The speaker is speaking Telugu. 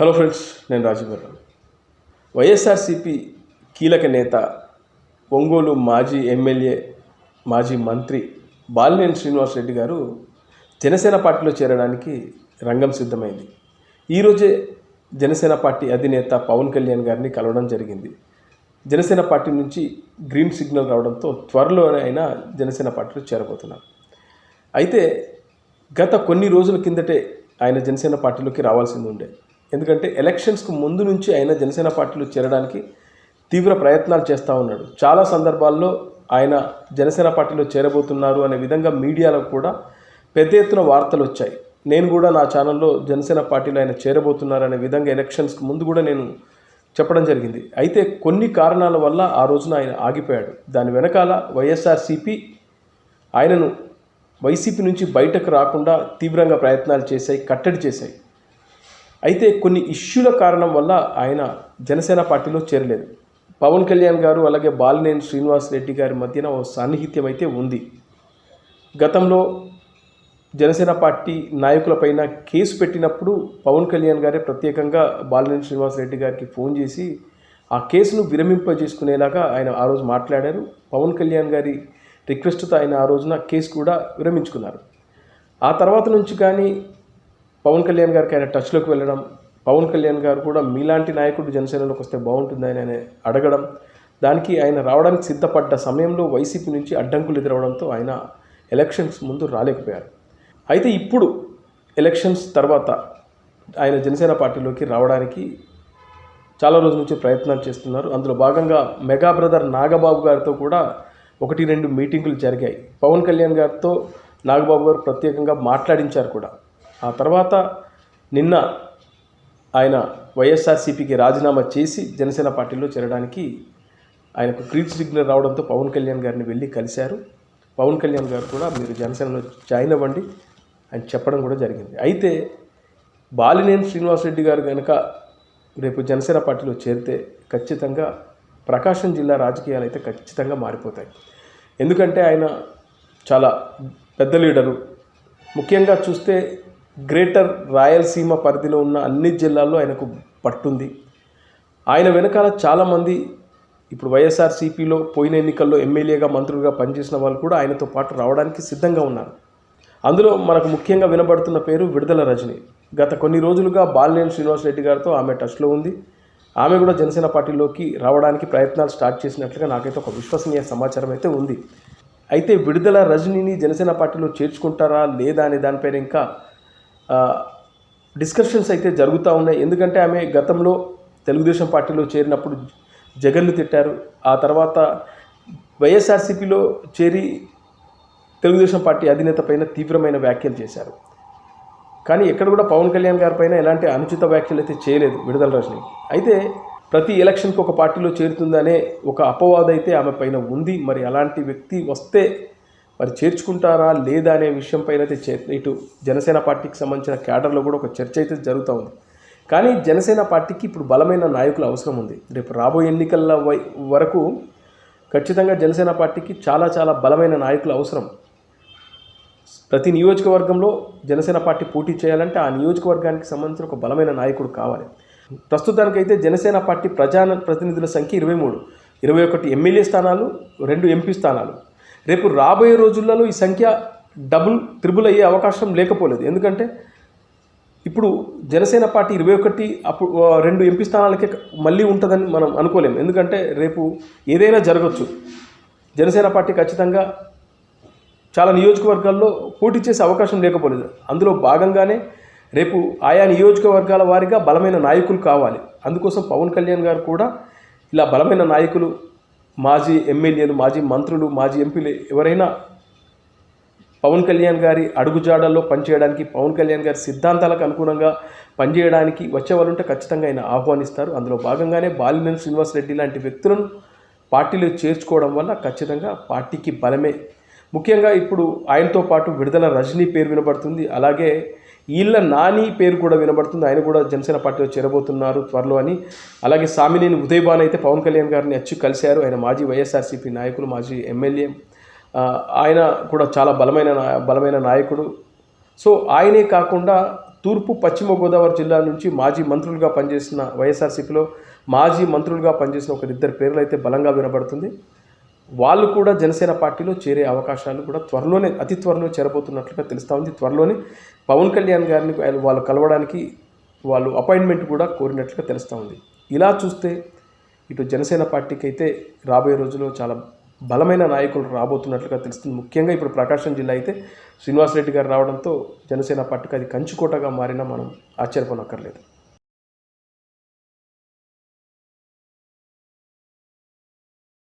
హలో ఫ్రెండ్స్ నేను రాజీవ్ వైఎస్ఆర్సిపి కీలక నేత ఒంగోలు మాజీ ఎమ్మెల్యే మాజీ మంత్రి బాలినేని శ్రీనివాసరెడ్డి గారు జనసేన పార్టీలో చేరడానికి రంగం సిద్ధమైంది. ఈరోజే జనసేన పార్టీ అధినేత పవన్ కళ్యాణ్ గారిని కలవడం జరిగింది. జనసేన పార్టీ నుంచి గ్రీన్ సిగ్నల్ రావడంతో త్వరలోనే ఆయన జనసేన పార్టీలో చేరబోతున్నారు. అయితే గత కొన్ని రోజుల కిందటే ఆయన జనసేన పార్టీలోకి రావాల్సింది ఉండే. ఎందుకంటే ఎలక్షన్స్కు ముందు నుంచి ఆయన జనసేన పార్టీలో చేరడానికి తీవ్ర ప్రయత్నాలు చేస్తూ ఉన్నాడు. చాలా సందర్భాల్లో ఆయన జనసేన పార్టీలో చేరబోతున్నారు అనే విధంగా మీడియాలో కూడా పెద్ద ఎత్తున వార్తలు వచ్చాయి. నేను కూడా నా ఛానల్లో జనసేన పార్టీలో ఆయన చేరబోతున్నారు అనే విధంగా ఎలక్షన్స్కి ముందు కూడా నేను చెప్పడం జరిగింది. అయితే కొన్ని కారణాల వల్ల ఆ రోజున ఆయన ఆగిపోయాడు. దాని వెనకాల వైఎస్ఆర్సీపీ ఆయనను వైసీపీ నుంచి బయటకు రాకుండా తీవ్రంగా ప్రయత్నాలు చేశాయి కట్టడి చేశాయి. అయితే కొన్ని ఇష్యూల కారణం వల్ల ఆయన జనసేన పార్టీలో చేరలేదు. పవన్ కళ్యాణ్ గారు అలాగే బాలినేని శ్రీనివాస్ రెడ్డి గారి మధ్యన ఓ సాన్నిహిత్యం అయితే ఉంది. గతంలో జనసేన పార్టీ నాయకులపైన కేసు పెట్టినప్పుడు పవన్ కళ్యాణ్ గారే ప్రత్యేకంగా బాలినేని శ్రీనివాస్ రెడ్డి గారికి ఫోన్ చేసి ఆ కేసును విరమింపజేసుకునేలాగా ఆయన ఆ రోజు మాట్లాడారు. పవన్ కళ్యాణ్ గారి రిక్వెస్ట్తో ఆయన ఆ రోజున కేసు కూడా విరమించుకున్నారు. ఆ తర్వాత నుంచి కానీ పవన్ కళ్యాణ్ గారికి ఆయన టచ్లోకి వెళ్ళడం పవన్ కళ్యాణ్ గారు కూడా మీలాంటి నాయకుడు జనసేనలోకి వస్తే బాగుంటుందని ఆయన అడగడం దానికి ఆయన రావడానికి సిద్ధపడ్డ సమయంలో వైసీపీ నుంచి అడ్డంకులు ఎదురవడంతో ఆయన ఎలక్షన్స్ ముందు రాలేకపోయారు. అయితే ఇప్పుడు ఎలక్షన్స్ తర్వాత ఆయన జనసేన పార్టీలోకి రావడానికి చాలా రోజుల నుంచి ప్రయత్నాలు చేస్తున్నారు. అందులో భాగంగా మెగా బ్రదర్ నాగబాబు గారితో కూడా ఒకటి రెండు మీటింగులు జరిగాయి. పవన్ కళ్యాణ్ గారితో నాగబాబు గారు ప్రత్యేకంగా మాట్లాడించారు కూడా. ఆ తర్వాత నిన్న ఆయన వైఎస్ఆర్సీపీకి రాజీనామా చేసి జనసేన పార్టీలో చేరడానికి ఆయనకు గ్రీన్ సిగ్నల్ రావడంతో పవన్ కళ్యాణ్ గారిని వెళ్ళి కలిశారు. పవన్ కళ్యాణ్ గారు కూడా మీరు జనసేనలో జాయిన్ అవ్వండి అని చెప్పడం కూడా జరిగింది. అయితే బాలినేని శ్రీనివాసరెడ్డి గారు కనుక రేపు జనసేన పార్టీలో చేరితే ఖచ్చితంగా ప్రకాశం జిల్లా రాజకీయాలు అయితే ఖచ్చితంగా మారిపోతాయి. ఎందుకంటే ఆయన చాలా పెద్ద లీడరు. ముఖ్యంగా చూస్తే గ్రేటర్ రాయలసీమ పరిధిలో ఉన్న అన్ని జిల్లాల్లో ఆయనకు పట్టుంది. ఆయన వెనకాల చాలామంది ఇప్పుడు వైఎస్ఆర్సీపీలో పోయిన ఎన్నికల్లో ఎమ్మెల్యేగా మంత్రులుగా పనిచేసిన వాళ్ళు కూడా ఆయనతో పాటు రావడానికి సిద్ధంగా ఉన్నారు. అందులో మనకు ముఖ్యంగా వినబడుతున్న పేరు విడుదల రజని. గత కొన్ని రోజులుగా బాలినేని శ్రీనివాసరెడ్డి గారితో ఆమె టచ్లో ఉంది. ఆమె కూడా జనసేన పార్టీలోకి రావడానికి ప్రయత్నాలు స్టార్ట్ చేసినట్లుగా నాకైతే ఒక విశ్వసనీయ సమాచారం అయితే ఉంది. అయితే విడుదల రజనీని జనసేన పార్టీలో చేర్చుకుంటారా లేదా అనే దానిపైన ఇంకా డిస్కషన్స్ అయితే జరుగుతూ ఉన్నాయి. ఎందుకంటే ఆమె గతంలో తెలుగుదేశం పార్టీలో చేరినప్పుడు జగన్ను తిట్టారు. ఆ తర్వాత వైఎస్ఆర్సీపీలో చేరి తెలుగుదేశం పార్టీ అధినేత పైన తీవ్రమైన వ్యాఖ్యలు చేశారు. కానీ ఎక్కడ కూడా పవన్ కళ్యాణ్ గారి పైన ఎలాంటి అనుచిత వ్యాఖ్యలు అయితే చేయలేదు విడుదల రజని అయితే ప్రతి ఎలక్షన్కి ఒక పార్టీలో చేరుతుందనే ఒక అపవాదైతే ఆమె పైన ఉంది. మరి అలాంటి వ్యక్తి వస్తే మరి చేర్చుకుంటారా లేదా అనే విషయంపైన అయితే చే ఇటు జనసేన పార్టీకి సంబంధించిన క్యాడర్లో కూడా ఒక చర్చ అయితే జరుగుతూ ఉంది. కానీ జనసేన పార్టీకి ఇప్పుడు బలమైన నాయకులు అవసరం ఉంది. రేపు రాబోయే ఎన్నికల వై వరకు ఖచ్చితంగా జనసేన పార్టీకి చాలా చాలా బలమైన నాయకులు అవసరం. ప్రతి నియోజకవర్గంలో జనసేన పార్టీ పోటీ చేయాలంటే ఆ నియోజకవర్గానికి సంబంధించిన ఒక బలమైన నాయకుడు కావాలి. ప్రస్తుతానికైతే జనసేన పార్టీ ప్రజా ప్రతినిధుల సంఖ్య ఇరవై మూడు. ఇరవై ఒకటి ఎమ్మెల్యే స్థానాలు రెండు ఎంపీ స్థానాలు. రేపు రాబోయే రోజులలో ఈ సంఖ్య డబుల్ త్రిబుల్ అయ్యే అవకాశం లేకపోలేదు. ఎందుకంటే ఇప్పుడు జనసేన పార్టీ ఇరవై ఒకటి అప్పుడు రెండు ఎంపీ స్థానాలకే మళ్ళీ ఉంటుందని మనం అనుకోలేము. ఎందుకంటే రేపు ఏదైనా జరగచ్చు. జనసేన పార్టీ ఖచ్చితంగా చాలా నియోజకవర్గాల్లో పోటీ చేసే అవకాశం లేకపోలేదు. అందులో భాగంగానే రేపు ఆయా నియోజకవర్గాల వారిగా బలమైన నాయకులు కావాలి. అందుకోసం పవన్ కళ్యాణ్ గారు కూడా ఇలా బలమైన నాయకులు మాజీ ఎమ్మెల్యేలు మాజీ మంత్రులు మాజీ ఎంపీలు ఎవరైనా పవన్ కళ్యాణ్ గారి అడుగుజాడల్లో పనిచేయడానికి పవన్ కళ్యాణ్ గారి సిద్ధాంతాలకు అనుగుణంగా పనిచేయడానికి వచ్చే వాళ్ళుంటే ఖచ్చితంగా ఆయన ఆహ్వానిస్తారు. అందులో భాగంగానే బాలినేని శ్రీనివాస్ రెడ్డి లాంటి వ్యక్తులను పార్టీలో చేర్చుకోవడం వల్ల ఖచ్చితంగా పార్టీకి బలమే. ముఖ్యంగా ఇప్పుడు ఆయనతో పాటు విడుదల రజనీ పేరు వినబడుతుంది. అలాగే ఈళ్ళ నాని పేరు కూడా వినబడుతుంది. ఆయన కూడా జనసేన పార్టీలో చేరబోతున్నారు త్వరలో అని. అలాగే సామినేని ఉదయభాన్ అయితే పవన్ కళ్యాణ్ గారిని వచ్చి కలిశారు. ఆయన మాజీ వైఎస్ఆర్సీపీ నాయకులు మాజీ ఎమ్మెల్యే. ఆయన కూడా చాలా బలమైన బలమైన నాయకుడు. సో ఆయనే కాకుండా తూర్పు పశ్చిమ గోదావరి జిల్లా నుంచి మాజీ మంత్రులుగా పనిచేసిన వైఎస్ఆర్సీపీలో మాజీ మంత్రులుగా పనిచేసిన ఒకరిద్దరు పేర్లు అయితే బలంగా వినబడుతుంది. వాళ్ళు కూడా జనసేన పార్టీలో చేరే అవకాశాలు కూడా త్వరలోనే అతి త్వరలో చేరబోతున్నట్లుగా తెలుస్తూ ఉంది. త్వరలోనే పవన్ కళ్యాణ్ గారిని వాళ్ళు కలవడానికి వాళ్ళు అపాయింట్మెంట్ కూడా కోరినట్లుగా తెలుస్తూ ఉంది. ఇలా చూస్తే ఇటు జనసేన పార్టీకి అయితే రాబోయే రోజుల్లో చాలా బలమైన నాయకులు రాబోతున్నట్లుగా తెలుస్తుంది. ముఖ్యంగా ఇప్పుడు ప్రకాశం జిల్లా అయితే శ్రీనివాసరెడ్డి గారు రావడంతో జనసేన పార్టీకి అది కంచుకోటగా మారినా మనం ఆశ్చర్యపోనక్కర్లేదు.